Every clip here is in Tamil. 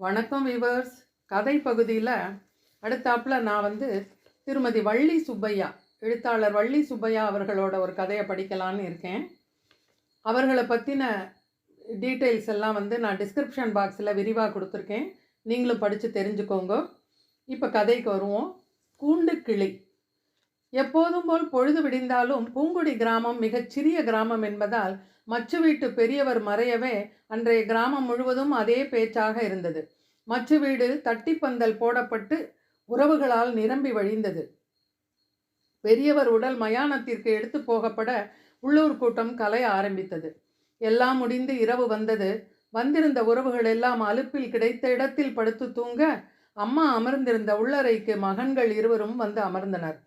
வணக்கம் விவர்ஸ். கதை பகுதியில் அடுத்தாப்புல நான் வந்து திருமதி வள்ளி சுப்பையா எழுத்தாளர் வள்ளி சுப்பையா அவர்களோட ஒரு கதையை படிக்கலான்னு இருக்கேன். அவர்களை பற்றின டீட்டெயில்ஸ் எல்லாம் வந்து நான் டிஸ்கிரிப்ஷன் பாக்ஸில் விரிவாக கொடுத்துருக்கேன். நீங்களும் படித்து தெரிஞ்சுக்கோங்க. இப்போ கதைக்கு வருவோம். கூண்டு கிளி. எப்போதும் போல் பொழுது விடிந்தாலும் பூங்குடி கிராமம் மிகச் சிறிய கிராமம் என்பதால் மச்சு வீட்டு பெரியவர் மறையவே அன்றைய கிராமம் முழுவதும் அதே பேச்சாக இருந்தது. மச்சு வீடு தட்டிப்பந்தல் போடப்பட்டு உறவுகளால் நிரம்பி வழிந்தது. பெரியவர் உடல் மயானத்திற்கு எடுத்து போகப்பட உள்ளூர் கூட்டம் கலைய ஆரம்பித்தது. எல்லாம் முடிந்து இரவு வந்தது. வந்திருந்த உறவுகள் எல்லாம் அலுப்பில் கிடைத்த இடத்தில் படுத்து தூங்க அம்மா அமர்ந்திருந்த உள்ளறைக்கு மகன்கள் இருவரும் வந்து அமர்ந்தனர்.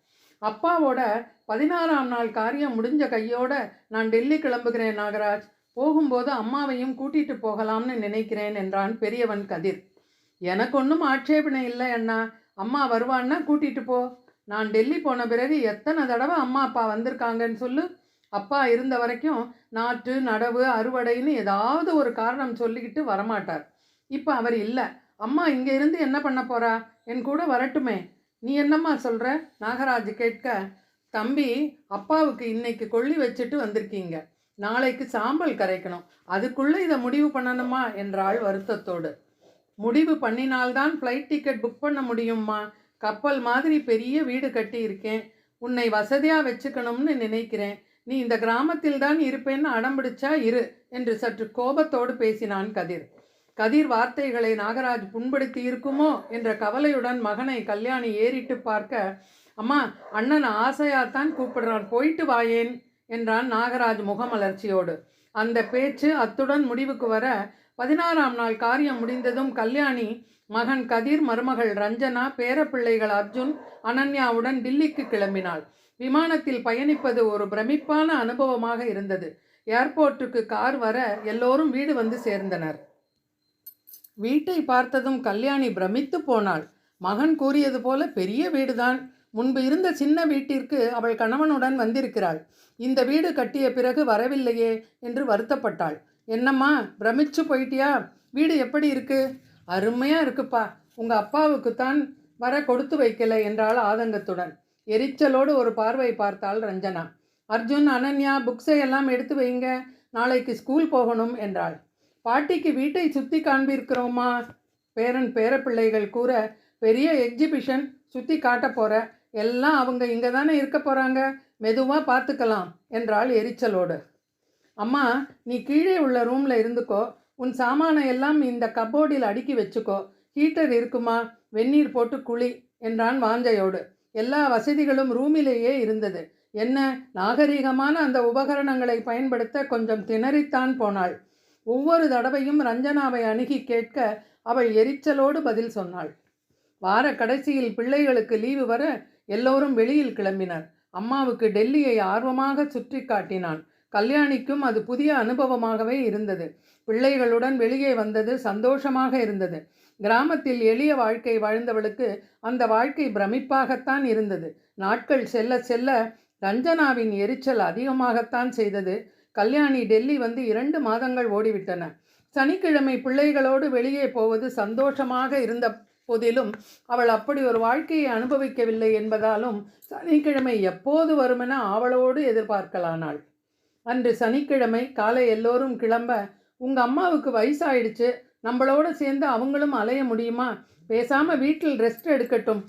அப்பாவோட பதினாறாம் நாள் காரியம் முடிஞ்ச கையோட நான் டெல்லி கிளம்புகிறேன் நாகராஜ். போகும்போது அம்மாவையும் கூட்டிட்டு போகலாம்னு நினைக்கிறேன் என்றான் பெரியவன் கதிர். எனக்கு ஒன்றும் ஆட்சேபனை இல்லை அண்ணா. அம்மா வருவான்னா கூட்டிட்டு போ. நான் டெல்லி போன பிறகு எத்தனை தடவை அம்மா அப்பா வந்திருக்காங்கன்னு சொல்லு. அப்பா இருந்த வரைக்கும் நாற்று நடவு அறுவடைன்னு ஏதாவது ஒரு காரணம் சொல்லிக்கிட்டு வரமாட்டார். இப்போ அவர் இல்லை. அம்மா இங்கே இருந்து என்ன பண்ண போறா? என் கூட வரட்டுமே. நீ என்னம்மா சொல்கிற நாகராஜ் கேட்க தம்பி அப்பாவுக்கு இன்னைக்கு கொள்ளி வச்சுட்டு வந்திருக்கீங்க. நாளைக்கு சாம்பல் கரைக்கணும். அதுக்குள்ளே இதை முடிவு பண்ணணுமா? என்றாள் வருத்தத்தோடு. முடிவு பண்ணினால்தான் ஃப்ளைட் டிக்கெட் புக் பண்ண முடியும்மா. கப்பல் மாதிரி பெரிய வீடு கட்டி இருக்கேன் உன்னை வசதியாக வச்சுக்கணும்னு நினைக்கிறேன். நீ இந்த கிராமத்தில் தான் இருப்பேன்னு அடம்பிடிச்சா இரு என்று சற்று கோபத்தோடு பேசினான் கதிர். கதிர் வார்த்தைகளை நாகராஜ் புண்படுத்தி இருக்குமோ என்ற கவலையுடன் மகனை கல்யாணி ஏறிட்டு பார்க்க அம்மா அண்ணன் ஆசையாத்தான் கூப்பிடுறான் போயிட்டு வாயேன் என்றான் நாகராஜ் முகமலர்ச்சியோடு. அந்த பேச்சு அத்துடன் முடிவுக்கு வர பதினாறாம் நாள் காரியம் முடிந்ததும் கல்யாணி மகன் கதிர் மருமகள் ரஞ்சனா பேரப்பிள்ளைகள் அர்ஜுன் அனன்யாவுடன் டில்லிக்கு கிளம்பினாள். விமானத்தில் பயணிப்பது ஒரு பிரமிப்பான அனுபவமாக இருந்தது. ஏர்போர்ட்டுக்கு கார் வர எல்லோரும் வீடு வந்து சேர்ந்தனர். வீட்டை பார்த்ததும் கல்யாணி பிரமித்து போனாள். மகன் கூறியது போல பெரிய வீடுதான். முன்பு இருந்த சின்ன வீட்டிற்கு அவள் கணவனுடன் வந்திருக்கிறாள். இந்த வீடு கட்டிய பிறகு வரவில்லையே என்று வருத்தப்பட்டாள். என்னம்மா பிரமிச்சு போயிட்டியா? வீடு எப்படி இருக்கு? அருமையா இருக்குப்பா. உங்க அப்பாவுக்கு தான் வர கொடுத்து வைக்கல என்றாள் ஆதங்கத்துடன். எரிச்சலோடு ஒரு பார்வை பார்த்தாள் ரஞ்சனா. அர்ஜுன் அனன்யா புக்ஸை எல்லாம் எடுத்து வைங்க. நாளைக்கு ஸ்கூல் போகணும் என்றாள். பாட்டிக்கு வீட்டை சுற்றி காண்பிருக்கிறோமா பேரன் பேரப்பிள்ளைகள் கூற பெரிய எக்ஸிபிஷன் சுற்றி காட்ட போகிற எல்லாம் அவங்க இங்கே தானே இருக்க போகிறாங்க மெதுவாக பார்த்துக்கலாம் என்றாள் எரிச்சலோடு. அம்மா நீ கீழே உள்ள ரூமில் இருந்துக்கோ. உன் சாமானை எல்லாம் இந்த கப்போர்டில் அடுக்கி வச்சுக்கோ. ஹீட்டர் இருக்குமா? வெந்நீர் போட்டு குழி என்றான் வாஞ்சையோடு. எல்லா வசதிகளும் ரூமிலேயே இருந்தது. என்ன நாகரீகமான அந்த உபகரணங்களை பயன்படுத்த கொஞ்சம் திணறித்தான் போனாள். ஒவ்வொரு தடவையும் ரஞ்சனாவை அணுகி கேட்க அவள் எரிச்சலோடு பதில் சொன்னாள். வார கடைசியில் பிள்ளைகளுக்கு லீவு வர எல்லோரும் வெளியில் கிளம்பினர். அம்மாவுக்கு டெல்லியை ஆர்வமாக சுற்றி காட்டினான். கல்யாணிக்கும் அது புதிய அனுபவமாகவே இருந்தது. பிள்ளைகளுடன் வெளியே வந்தது சந்தோஷமாக இருந்தது. கிராமத்தில் எளிய வாழ்க்கை வாழ்ந்தவளுக்கு அந்த வாழ்க்கை பிரமிப்பாகத்தான் இருந்தது. நாட்கள் செல்ல செல்ல ரஞ்சனாவின் எரிச்சல் அதிகமாகத்தான் செய்தது. கல்யாணி டெல்லி வந்து இரண்டு மாதங்கள் ஓடிவிட்டன. சனிக்கிழமை பிள்ளைகளோடு வெளியே போவது சந்தோஷமாக இருந்த போதிலும் அவள் அப்படி ஒரு வாழ்க்கையை அனுபவிக்கவில்லை என்பதாலும் சனிக்கிழமை எப்போது வருமென ஆவலோடு எதிர்பார்க்கலானாள். அன்று சனிக்கிழமை காலை எல்லோரும் கிளம்ப உங்க அம்மாவுக்கு வயசாயிடுச்சு. நம்மளோட சேர்ந்து அவங்களும் அலைய முடியுமா? பேசாம வீட்டில் ரெஸ்ட் எடுக்கட்டும்.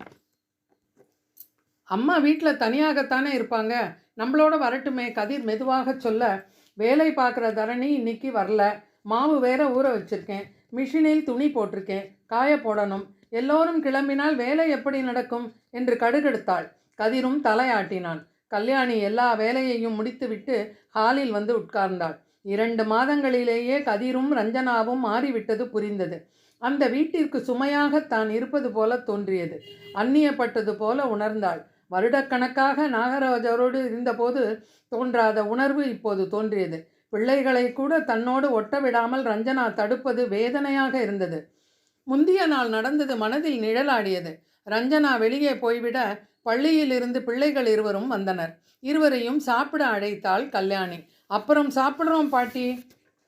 அம்மா வீட்டில் தனியாகத்தானே இருப்பாங்க. நம்மளோட வரட்டுமே கதிர் மெதுவாக சொல்ல வேலை பார்க்குற தரணி இன்னைக்கு வரல. மாவு வேற ஊற வச்சுருக்கேன். மிஷினில் துணி போட்டிருக்கேன். காய போடணும். எல்லோரும் கிளம்பினால் வேலை எப்படி நடக்கும்? என்று கடுகெடுத்தாள். கதிரும் தலையாட்டினான். கல்யாணி எல்லா வேலையையும் முடித்துவிட்டு ஹாலில் வந்து உட்கார்ந்தாள். இரண்டு மாதங்களிலேயே கதிரும் ரஞ்சனாவும் மாறிவிட்டது புரிந்தது. அந்த வீட்டிற்கு சுமையாக தான் இருப்பது போல தோன்றியது. அந்நியப்பட்டது போல உணர்ந்தாள். வருடக்கணக்காக நாகராஜரோடு இருந்தபோது தோன்றாத உணர்வு இப்போது தோன்றியது. பிள்ளைகளை கூட தன்னோடு ஒட்ட விடாமல் ரஞ்சனா தடுப்பது வேதனையாக இருந்தது. முந்திய நாள் நடந்தது மனதில் நிழலாடியது. ரஞ்சனா வெளியே போய்விட பள்ளியிலிருந்து பிள்ளைகள் இருவரும் வந்தனர். இருவரையும் சாப்பிட அழைத்தாள் கல்யாணி. அப்புறம் சாப்பிட்றோம் பாட்டி.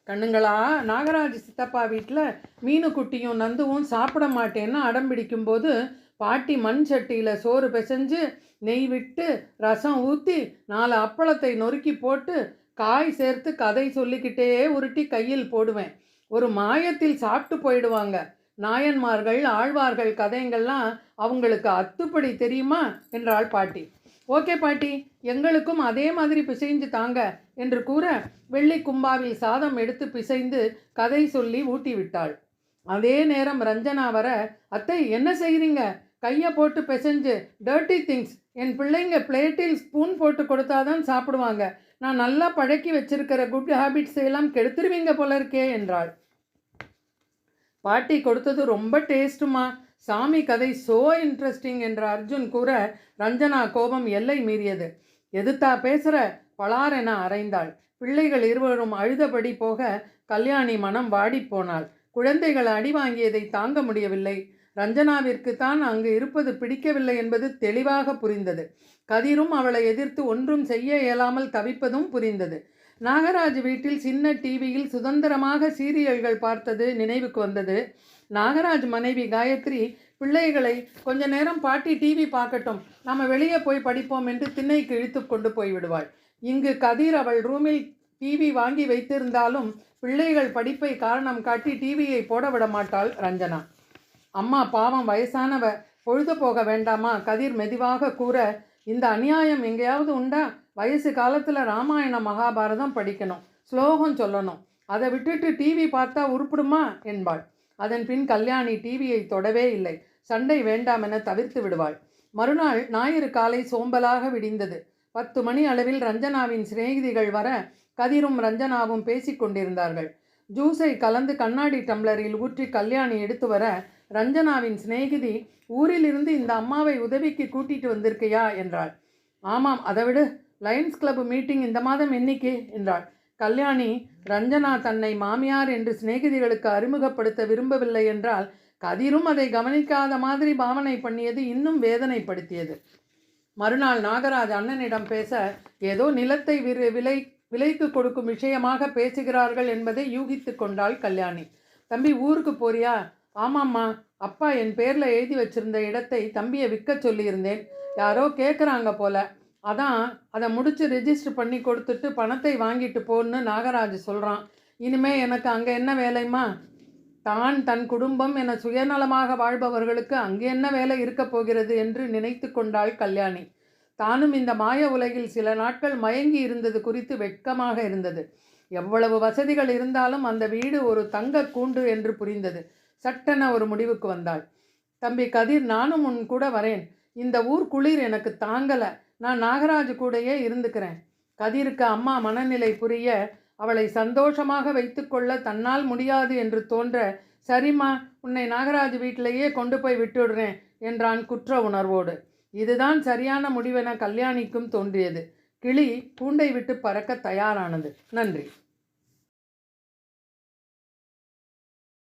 கண்ணுங்களா நாகராஜ் சித்தப்பா வீட்டில் மீனுக்குட்டியும் நந்துவும் சாப்பிட மாட்டேன்னு அடம் பிடிக்கும்போது பாட்டி மண் சட்டியில் சோறு பிசைஞ்சு நெய் விட்டு ரசம் ஊற்றி நாலு அப்பளத்தை நொறுக்கி போட்டு காய் சேர்த்து கதை சொல்லிக்கிட்டே உருட்டி கையில் போடுவேன். ஒரு மாயத்தில் சாப்பிட்டு போயிடுவாங்க. நாயன்மார்கள் ஆழ்வார்கள் கதைங்கள்லாம் அவங்களுக்கு அத்துப்படி தெரியுமா? என்றாள் பாட்டி. ஓகே பாட்டி எங்களுக்கும் அதே மாதிரி பிசைஞ்சு தாங்க என்று கூற வெள்ளி கும்பாவில் சாதம் எடுத்து பிசைந்து கதை சொல்லி ஊட்டி விட்டாள். அதே நேரம் ரஞ்சனா வர அத்தை என்ன செய்கிறீங்க கையை போட்டு பிசைஞ்சு டர்ட்டி திங்ஸ் என் பிள்ளைங்க பிளேட்டில் ஸ்பூன் போட்டு கொடுத்தாதான் சாப்பிடுவாங்க. நான் நல்லா பழக்கி வச்சிருக்கிற குட் ஹேபிட்ஸ் எல்லாம் கெடுத்துருவீங்க போல இருக்கே என்றாள். பாட்டி கொடுத்தது ரொம்ப டேஸ்ட்டுமா சாமி கதை சோ இன்ட்ரெஸ்டிங் என்ற அர்ஜுன் கூற ரஞ்சனா கோபம் எல்லை மீறியது. எதுத்தா பேசுகிற பலாரென அரைந்தாள் பிள்ளைகள் இருவரும் அழுதபடி போக கல்யாணி மனம் வாடிப்போனாள் குழந்தைகள் அடி வாங்கியதை தாங்க முடியவில்லை. ரஞ்சனாவிற்கு தான் அங்கு இருப்பது பிடிக்கவில்லை என்பது தெளிவாக புரிந்தது. கதிரும் அவளை எதிர்த்து ஒன்றும் செய்ய இயலாமல் தவிப்பதும் புரிந்தது. நாகராஜ் வீட்டில் சின்ன டிவியில் சுதந்திரமாக சீரியல்கள் பார்த்தது நினைவுக்கு வந்தது. நாகராஜ் மனைவி காயத்ரி பிள்ளைகளை கொஞ்ச நேரம் பாட்டி டிவி பார்க்கட்டும். நம்ம வெளியே போய் படிப்போம் என்று திண்ணைக்கு இழுத்து கொண்டு போய் விடுவாள். இங்கு கதிர் அவள் ரூமில் டிவி வாங்கி வைத்திருந்தாலும் பிள்ளைகள் படிப்பை காரணம் காட்டி டிவியை போட விட மாட்டாள் ரஞ்சனா. அம்மா பாவம் வயசானவ பொழுது போக வேண்டாமா? கதிர் மெதுவாக கூற இந்த அநியாயம் எங்கேயாவது உண்டா? வயசு காலத்தில் ராமாயண மகாபாரதம் படிக்கணும். ஸ்லோகம் சொல்லணும். அதை விட்டுட்டு டிவி பார்த்தா உருப்பிடுமா? என்பாள். அதன்பின் கல்யாணி டிவியை தொடவே இல்லை. சண்டை வேண்டாம் என தவிர்த்து விடுவாள். மறுநாள் ஞாயிறு காலை சோம்பலாக விடிந்தது. பத்து மணி அளவில் ரஞ்சனாவின் சிநேகிதிகள் வர கதிரும் ரஞ்சனாவும் பேசிக் கொண்டிருந்தார்கள். ஜூஸை கலந்து கண்ணாடி டம்ளரில் ஊற்றி கல்யாணி எடுத்து வர ரஞ்சனாவின் சிநேகிதி ஊரிலிருந்து இந்த அம்மாவை உதவிக்கு கூட்டிட்டு வந்திருக்கையா? என்றாள். ஆமாம் அதை விடு. லயன்ஸ் கிளப் மீட்டிங் இந்த மாதம் என்னைக்கு? என்றாள். கல்யாணி ரஞ்சனா தன்னை மாமியார் என்று சிநேகிதிகளுக்கு அறிமுகப்படுத்த விரும்பவில்லை என்றால் கதிரும் அதை கவனிக்காத மாதிரி பாவனை பண்ணியது இன்னும் வேதனைப்படுத்தியது. மறுநாள் நாகராஜ் அண்ணனிடம் பேச ஏதோ நிலத்தை விரு விலை விலைக்கு கொடுக்கும் விஷயமாக பேசுகிறார்கள் என்பதை யூகித்து கொண்டாள் கல்யாணி. தம்பி ஊருக்கு போறியா? ஆமாம்மா அப்பா என் பேரில் எழுதி வச்சிருந்த இடத்தை தம்பியை விற்க சொல்லியிருந்தேன். யாரோ கேட்குறாங்க போல. அதான் அதை முடித்து ரிஜிஸ்டர் பண்ணி கொடுத்துட்டு பணத்தை வாங்கிட்டு போன்னு நாகராஜ் சொல்கிறான் இனிமேல் எனக்கு அங்கே என்ன வேலைம்மா? தான் தன் குடும்பம் என சுயநலமாக வாழ்பவர்களுக்கு அங்கே என்ன வேலை இருக்கப் போகிறது என்று நினைத்து கொண்டாள் கல்யாணி. தானும் இந்த மாய உலகில் சில நாட்கள் மயங்கி இருந்தது குறித்து வெட்கமாக இருந்தது. எவ்வளவு வசதிகள் இருந்தாலும் அந்த வீடு ஒரு தங்க கூண்டு என்று புரிந்தது. சட்டென ஒரு முடிவுக்கு வந்தாள். தம்பி கதிர் நானும் உன் கூட வரேன். இந்த ஊர் குளிர் எனக்கு தாங்கலை. நான் நாகராஜ் கூடயே இருந்துக்கிறேன். கதிருக்கு அம்மா மனநிலை புரிய அவளை சந்தோஷமாக வைத்துக்கொள்ள தன்னால் முடியாது என்று தோன்ற சரிம்மா உன்னை நாகராஜ் வீட்டிலேயே கொண்டு போய் விட்டுடுறேன் என்றான் குற்ற உணர்வோடு. இதுதான் சரியான முடிவென கல்யாணிக்கும் தோன்றியது. கிளி கூண்டை விட்டு பறக்க தயாரானது. நன்றி.